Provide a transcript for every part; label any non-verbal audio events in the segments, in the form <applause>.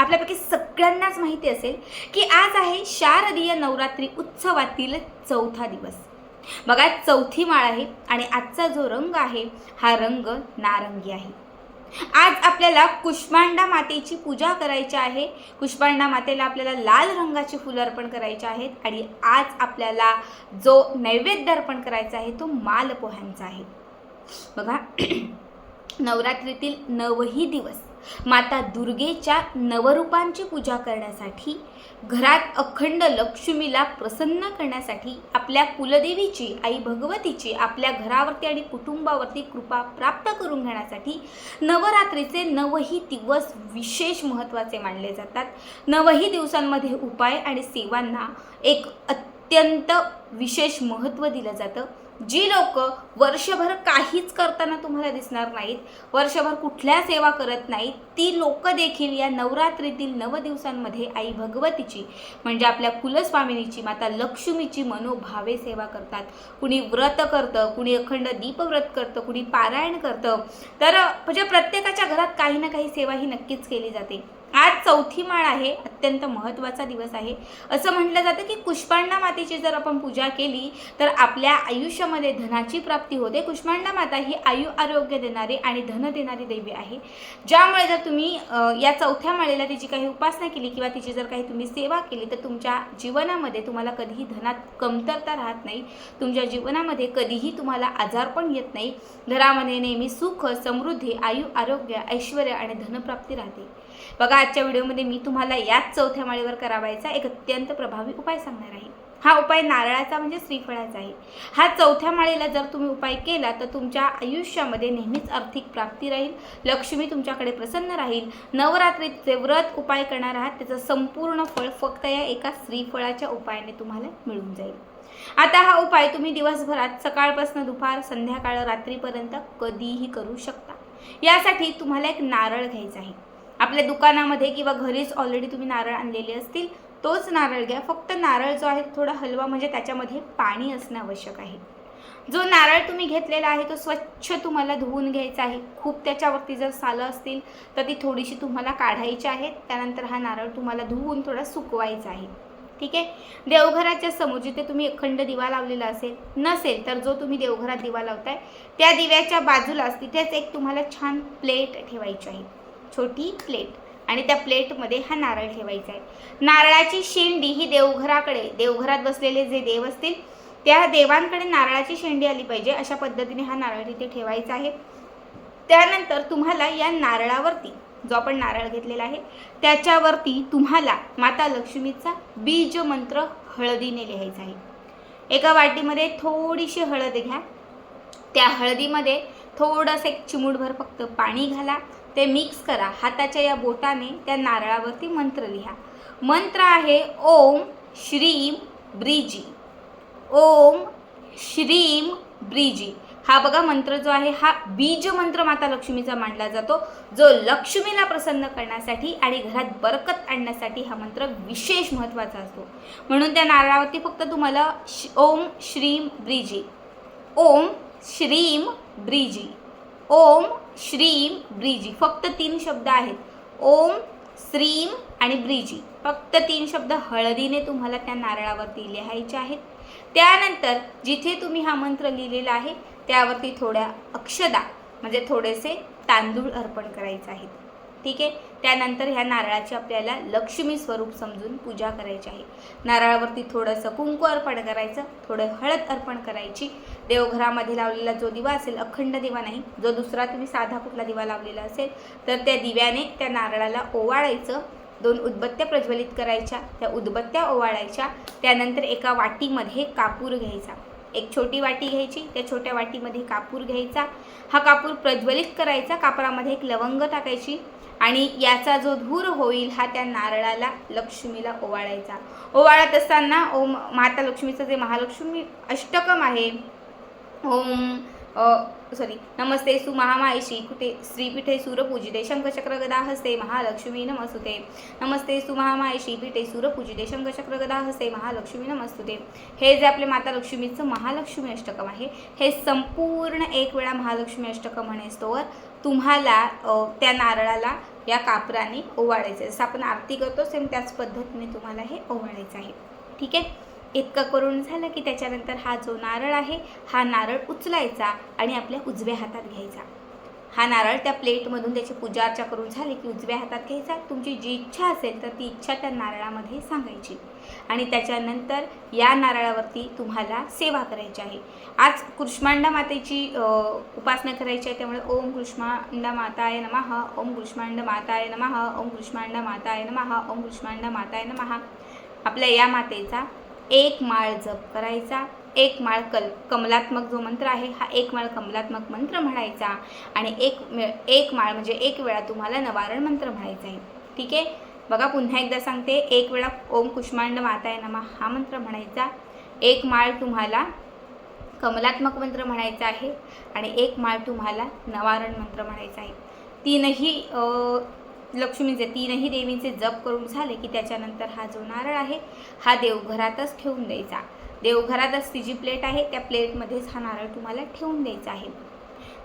आपल्यापैकी सगळ्यांनाच माहिती असेल की आज आहे शारदीय नवरात्री उत्सवातील चौथा दिवस. बघा चौथी माळ आहे आणि आजचा जो रंग आहे हा रंग नारंगी आहे. आज आपल्याला कुष्मांडा मातेची पूजा करायची आहे. कुष्मांडा मातेला आपल्याला लाल रंगाची फुलं अर्पण करायची आहेत आणि आज आपल्याला जो नैवेद्य अर्पण करायचा आहे तो मालपोह्यांचा आहे. बघा <clears throat> नवरात्रीतील नवही दिवस. माता दुर्गेच्या नवरूपांची पूजा करण्यासाठी घरात अखंड लक्ष्मीला प्रसन्न करण्यासाठी आपल्या कुलदेवीची आई भगवतीची आपल्या घरावरती आणि कुटुंबावरती कृपा प्राप्त करून घेण्यासाठी नवरात्रीचे नवही दिवस विशेष महत्त्वाचे मानले जातात. नवही दिवसांमध्ये उपाय आणि सेवांना एक अत्यंत विशेष महत्त्व दिलं जातं. जी लोक वर्षभर काहीच करताना तुम्हाला दिसणार नाहीत वर्षभर कुठल्या सेवा करत नाहीत ती लोक देखील या नवरात्रीतील नव दिवसांमध्ये आई भगवतीची म्हणजे आपल्या कुलस्वामिनीची माता लक्ष्मीची मनोभावे सेवा करतात. कुणी व्रत करतं कुणी अखंड दीपव्रत करतं कुणी पारायण करतं. तर म्हणजे प्रत्येकाच्या घरात काही ना काही सेवा ही नक्कीच केली जाते. आज चौथी माळ आहे अत्यंत महत्त्वाचा दिवस आहे. असं म्हटलं जातं की कुष्मांडा मातेची जर आपण पूजा केली तर आपल्या आयुष्यामध्ये धनाची प्राप्ती होते. कुष्मांडा माता ही आयु आरोग्य देणारी आणि धन देणारी देवी आहे. ज्यामुळे जर तुम्ही या चौथ्या माळेला तिची काही उपासना केली किंवा तिची जर काही तुम्ही सेवा केली तर तुमच्या जीवनामध्ये तुम्हाला कधीही धनात कमतरता राहत नाही. तुमच्या जीवनामध्ये कधीही तुम्हाला आजार पण येत नाही. घरामध्ये नेहमी सुख समृद्धी आयु आरोग्य ऐश्वर आणि धनप्राप्ती राहते. बघा आजच्या व्हिडिओमध्ये मी तुम्हाला याच चौथ्या माळीवर करावायचा एक अत्यंत प्रभावी उपाय सांगणार आहे. हा उपाय नारळाचा म्हणजे श्रीफळाचा आहे. हा चौथ्या माळीला जर तुम्ही उपाय केला तर तुमच्या आयुष्यामध्ये नेहमीच आर्थिक प्राप्ती राहील लक्ष्मी तुमच्याकडे प्रसन्न राहील. नवरात्रीचे व्रत उपाय करणार आहात त्याचं संपूर्ण फळ फक्त या एका श्रीफळाच्या उपायाने तुम्हाला मिळून जाईल. आता हा उपाय तुम्ही दिवसभरात सकाळपासून दुपार संध्याकाळ रात्रीपर्यंत कधीही करू शकता. यासाठी तुम्हाला एक नारळ घ्यायचा आहे. आपल्या दुकानामध्ये किंवा घरीच ऑलरेडी तुम्ही नारळ आणलेले असतील तोच नारळ घ्या. फक्त नारळ जो आहे थोडा हलवा म्हणजे त्याच्यामध्ये पाणी असणं आवश्यक आहे. जो नारळ तुम्ही घेतलेला आहे तो स्वच्छ तुम्हाला धुवून घ्यायचा आहे. खूप त्याच्यावरती जर सालं असतील तर ती थोडीशी तुम्हाला काढायची आहेत. त्यानंतर हा नारळ तुम्हाला धुवून थोडा सुकवायचा आहे. ठीक आहे? देवघराच्या समोर जिथे तुम्ही अखंड दिवा लावलेला असेल नसेल तर जो तुम्ही देवघरात दिवा लावताय त्या दिव्याच्या बाजूलाच तिथेच एक तुम्हाला छान प्लेट ठेवायची आहे. छोटी प्लेट. आणि त्या प्लेटमध्ये हा नारळ ठेवायचा आहे. नारळाची शेंडी ही देवघराकडे देवघरात बसलेले जे देव असतील त्या देवांकडे नारळाची शेंडी आली पाहिजे अशा पद्धतीने हा नारळ तिथे ठेवायचा आहे. त्यानंतर तुम्हाला या नारळावरती जो आपण नारळ घेतलेला आहे त्याच्यावरती तुम्हाला माता लक्ष्मीचा बीज मंत्र हळदीने लिहायचा आहे. एका वाटीमध्ये थोडीशी हळद घ्या. त्या हळदीमध्ये थोडंसं एक चिमूटभर फक्त पाणी घाला. ते मिक्स करा. हाताच्या या बोटाने त्या नारळावरती मंत्र लिहा. मंत्र आहे ओम श्रीम ब्रिजी. ओम श्रीम ब्रिजी. हा बघा मंत्र जो आहे हा बीज मंत्र माता लक्ष्मीचा मांडला जातो. जो लक्ष्मीला प्रसन्न करण्यासाठी आणि घरात बरकत आणण्यासाठी हा मंत्र विशेष महत्त्वाचा असतो. म्हणून त्या नारळावरती फक्त तुम्हाला श ओम श्रीम ब्रिजी. ओम श्रीम ब्रिजी. ओम श्रीम ब्रिजी. फक्त तीन शब्द आहेत. ओम श्रीम आणि ब्रिजी. फक्त तीन शब्द हळदीने तुम्हाला त्या नारळावरती लिहायचे आहेत. त्यानंतर जिथे तुम्ही हा मंत्र लिहिलेला आहे त्यावरती थोड्या अक्षदा म्हणजे थोडेसे तांदूळ अर्पण करायचे आहेत. ठीक आहे? त्यानंतर ह्या नारळाची आपल्याला लक्ष्मी स्वरूप समजून पूजा करायची आहे. नारळावरती थोडंसं कुंकू अर्पण करायचं थोडं हळद अर्पण करायची. देवघरामध्ये लावलेला जो दिवा असेल अखंड दिवा नाही जो दुसरा तुम्ही साधा कुठला दिवा लावलेला असेल तर त्या दिव्याने त्या नारळाला ओवाळायचं. दोन उदबत्त्या प्रज्वलित करायच्या त्या उदबत्त्या ओवाळायच्या. त्यानंतर एका वाटीमध्ये कापूर घ्यायचा. एक छोटी वाटी घ्यायची त्या छोट्या वाटीमध्ये कापूर घ्यायचा. हा कापूर प्रज्वलित करायचा. कापरामध्ये एक लवंग टाकायची. आणि याचा जो धूर होईल हा त्या नारळाला लक्ष्मीला ओवाळायचा. ओवाळत असताना ओम माता लक्ष्मीचं जे महालक्ष्मी अष्टकम आहे ओम सॉरी नमस्ते सु महामायशी कुठे श्रीपीठे सूरपूजिते शंखचक्र गदा हस्ते महालक्ष्मी नमस्तुते। नमस्ते सु महामायशी पीठे सूरपूजिते शंखचक्र गदा हस्ते महालक्ष्मी नमस्तुते। हे जे आपले माता लक्ष्मीचं महालक्ष्मी अष्टकम आहे हे संपूर्ण एक वेळा महालक्ष्मी अष्टकम म्हणेस्तोवर तुम्हाला त्या नारळाला या कापराने ओवाळायचं जसं आपण आरती करतो सेम त्याच पद्धतीने तुम्हाला हे ओवाळायचं आहे. ठीक आहे? इतकं करून झालं की त्याच्यानंतर हा जो नारळ आहे हा नारळ उचलायचा आणि आपल्या उजव्या हातात घ्यायचा. हा नारळ त्या प्लेटमधून त्याची पूजा अर्चा करून झाली की उजव्या हातात घ्यायचा. तुमची जी इच्छा असेल तर ती इच्छा त्या नारळामध्ये सांगायची. आणि त्याच्यानंतर या नारळावरती तुम्हाला सेवा करायची आहे. आज कृष्मांडा मातेची उपासना करायची आहे. त्यामुळे ओम कृष्मांडा माताय नमः ओम कृष्मांड माताय नमः ओम कृष्मांडा माताय नमः ओम कृष्मांडा माताय नमः. आपल्या या मातेचा एक माळ जप करायचा एक माळ कल कमलात्मक जो मंत्र आहे हा एक माळ कमलात्मक मंत्र म्हणायचा आणि एक एक माळ म्हणजे एक वेळा तुम्हाला नवारण मंत्र म्हणायचा आहे. ठीक आहे? बघा पुन्हा एकदा सांगते. एक वेळा ओम कुष्मांड माताय नमा हा मंत्र म्हणायचा. एक माळ तुम्हाला कमलात्मक मंत्र म्हणायचा आहे आणि एक माळ तुम्हाला नवारण मंत्र म्हणायचा आहे. तीनही लक्ष्मीचे तीनही देवींचे जप करून झाले की त्याच्यानंतर हा जो नारळ आहे हा देवघरातच ठेवून द्यायचा. देवघरातच ती जी प्लेट आहे त्या प्लेटमध्येच हा नारळ तुम्हाला ठेवून द्यायचा आहे.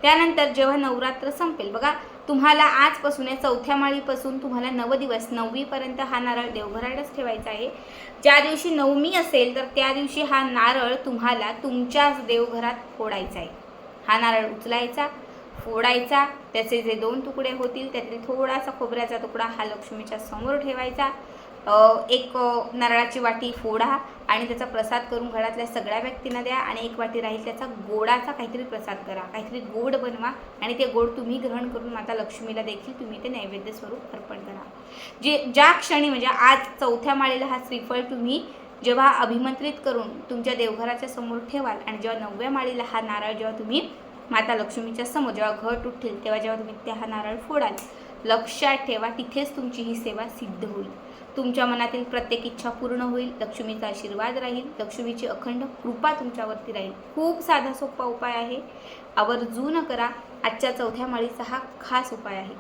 त्यानंतर जेव्हा नवरात्र संपेल बघा तुम्हाला आजपासून या चौथ्या माळीपासून तुम्हाला नव दिवस नववीपर्यंत हा नारळ देवघरातच ठेवायचा आहे. ज्या दिवशी नवमी असेल तर त्या दिवशी हा नारळ तुम्हाला तुमच्याच देवघरात फोडायचा आहे. हा नारळ उचलायचा फोडायचा. त्याचे जे दोन तुकडे होतील त्यातले थोडासा खोबऱ्याचा तुकडा हा लक्ष्मीच्या समोर ठेवायचा. एक नारळाची वाटी फोडा आणि त्याचा प्रसाद करून घरातल्या सगळ्या व्यक्तींना द्या आणि एक वाटी राहील त्याचा गोडाचा काहीतरी प्रसाद करा. काहीतरी गोड बनवा आणि ते गोड तुम्ही ग्रहण करून माता लक्ष्मीला देखील तुम्ही ते नैवेद्य स्वरूप अर्पण करा. जे ज्या क्षणी म्हणजे आज चौथ्या माळेला हा श्रीफळ तुम्ही जेव्हा अभिमंत्रित करून तुमच्या देवघराच्या समोर ठेवाल आणि जेव्हा नवव्या माळीला हा नारळ जेव्हा तुम्ही माता लक्ष्मीच्या समोर जेव्हा घट उठेल तेव्हा जेव्हा तुम्ही त्या हा नारळ फोडाल लक्षात ठेवा तिथेच तुमची ही सेवा सिद्ध होईल. तुमच्या मनातील प्रत्येक इच्छा पूर्ण होईल लक्ष्मीचा आशीर्वाद राहील लक्ष्मीची अखंड कृपा तुमच्यावरती राहील. खूप साधा सोपा उपाय आहे. आवर्जून करा आजच्या चौथ्या माळीचा हा खास उपाय आहे.